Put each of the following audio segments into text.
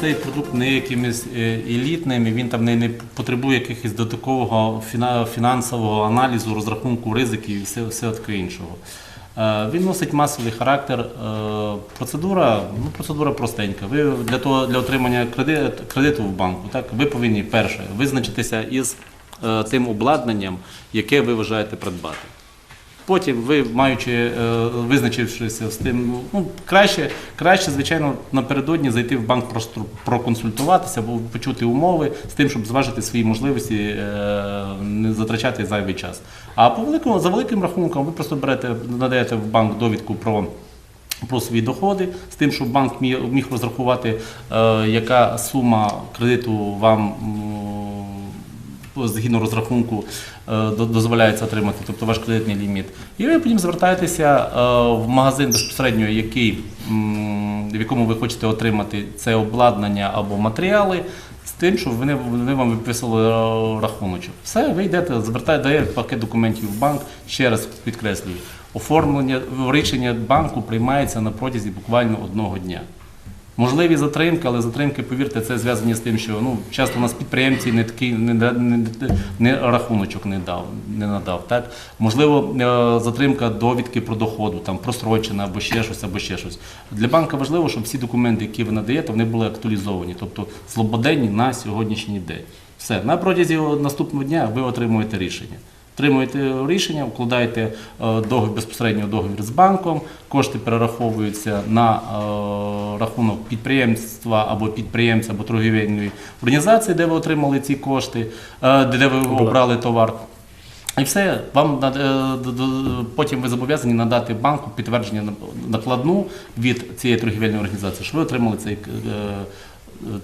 цей продукт не якимось е, елітним, він там не, не потребує якихось додаткового фінансового аналізу, розрахунку ризиків і все, все таке іншого. Е, Він носить масовий характер. Е, Процедура, ну, процедура простенька. Ви для того для отримання кредит, кредиту в банку, так ви повинні перше визначитися із тим обладнанням, яке ви вважаєте придбати. Потім ви, маючи е, визначившися з тим, ну краще, краще, звичайно, напередодні зайти в банк, просто проконсультуватися або почути умови з тим, щоб зважити свої можливості, е, не затрачати зайвий час. А по великому за великим рахунком ви просто берете, надаєте в банк довідку про. Про свої доходи з тим, щоб банк міг, розрахувати, е, яка сума кредиту вам згідно розрахунку е, дозволяється отримати, тобто ваш кредитний ліміт. І ви потім звертаєтеся е, в магазин безпосередньо, який, в якому ви хочете отримати це обладнання або матеріали. З тим, щоб вони, вони вам виписали е, рахуночок. Все, ви йдете, звертаєте, дає пакет документів в банк, ще раз підкреслюю. Оформлення рішення банку приймається на протязі буквально одного дня. Можливі затримки, але затримки, повірте, це зв'язані з тим, що ну, часто у нас підприємці не такий не, не, не рахуночок не дав, не надав. Так? Можливо, е, затримка довідки про доходу, там просрочена або ще щось, або ще щось. Для банка важливо, щоб всі документи, які ви надаєте, вони були актуалізовані, тобто злободенні на сьогоднішній день. Все, на протязі наступного дня ви отримуєте рішення. Отримуєте рішення, вкладаєте е, договір безпосередньо договір з банком, кошти перераховуються на е, рахунок підприємства або підприємця або торгівельної організації, де ви отримали ці кошти, е, де ви обрали товар. І все, вам потім ви зобов'язані надати банку підтвердження накладну від цієї торгівельної організації, що ви отримали цей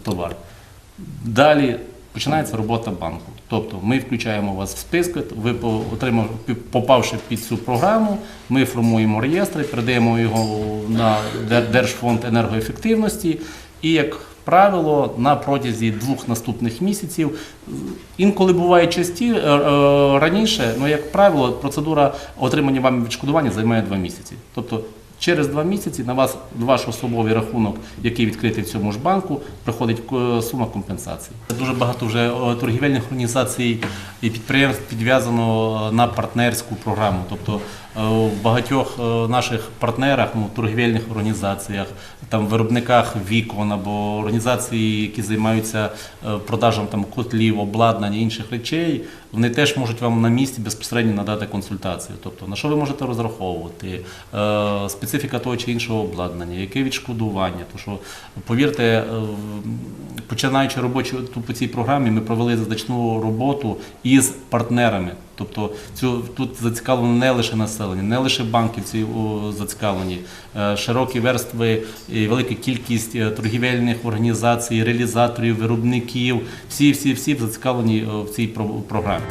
товар. Далі починається робота банку. Тобто ми включаємо вас в списки, ви отримав, попавши під цю програму, ми формуємо реєстри, передаємо його на Держфонд енергоефективності і як правило на протязі двох наступних місяців. Інколи буває часті е, е, раніше, але як правило, процедура отримання вами відшкодування займає два місяці. Тобто Через два місяці на вас ваш особовий рахунок, який відкритий в цьому ж банку, приходить е, сума компенсації. Дуже багато вже е, торгівельних організацій і підприємств підв'язано е, на партнерську програму. Тобто е, в багатьох е, наших партнерах, ну, торгівельних організаціях, там виробниках вікон або організації, які займаються е, продажем там котлів, обладнання інших речей, вони теж можуть вам на місці безпосередньо надати консультацію. Тобто на що ви можете розраховувати, е, специфіка того чи іншого обладнання, яке відшкодування. То що повірте, е, починаючи робочу по цій програмі, ми провели значну роботу із партнерами. Тобто цю тут зацікавлено не лише населення, не лише банківці зацікавлені, е, широкі верстви і велика кількість е, торгівельних організацій, реалізаторів, виробників. Всі, всі, всі зацікавлені в цій програмі.